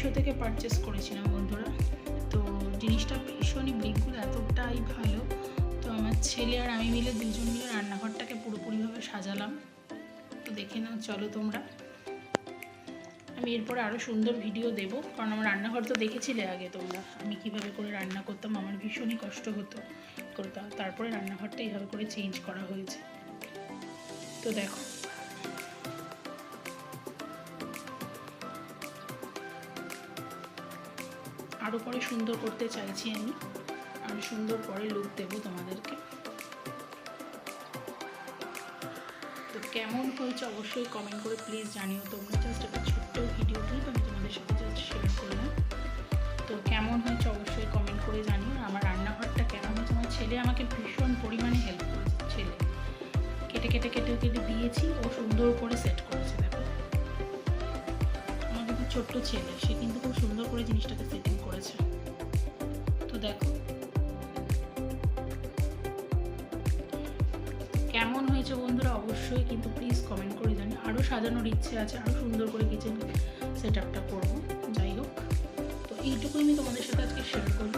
মিশো থেকে পারচেস করেছিলাম বন্ধুরা। তো জিনিসটা ভীষণই ব্রিকগুলো এতটাই ভালো। তো আমার ছেলে আর আমি মিলে দুজন মিলে রান্নাঘরটাকে পুরোপুরিভাবে সাজালাম। তো দেখে নাও, চলো তোমরা। আমি এরপরে আরও সুন্দর ভিডিও দেবো। কারণ আমার রান্নাঘর তো দেখেছিলে আগে তোমরা। আমি কীভাবে করে রান্না করতাম, আমার ভীষণই কষ্ট হতো করতাম তারপরে রান্নাঘরটা এইভাবে করে চেঞ্জ করা হয়েছে। তো দেখো। আরও পরে সুন্দর করতে চাইছি আমি। আমি সুন্দর পরে লুক দেবো তোমাদেরকে। তো কেমন হয়েছে অবশ্যই কমেন্ট করে প্লিজ জানিও তোমরা। জাস্ট একটা ছোট্ট ভিডিও ক্লিপ আমি তোমাদের সাথে জাস্ট শেয়ার করলাম। তো কেমন হয়েছে অবশ্যই কমেন্ট করে জানিও। আমার রান্নাঘরটা কেমন হয়েছে? আমার ছেলে আমাকে ভীষণ পরিমাণে হেল্প করেছে, ছেলে। কেটে কেটে কেটে কেটে দিয়েছি। ও সুন্দর করে সেট কিন্তু ছোট্ট ছেলে, সে কিন্তু খুব সুন্দর করে জিনিসটাকে সেটিং করেছে। তো দেখো। কেমন হয়েছে বন্ধুরা? অবশ্যই কিন্তু প্লিজ কমেন্ট করে জানি আরও সাজানোর ইচ্ছে আছে আরও সুন্দর করে কিচেন সেট আপটা করব। যাই হোক। তো এইটুকুই আমি তোমাদের সাথে আজকে শেয়ার করব।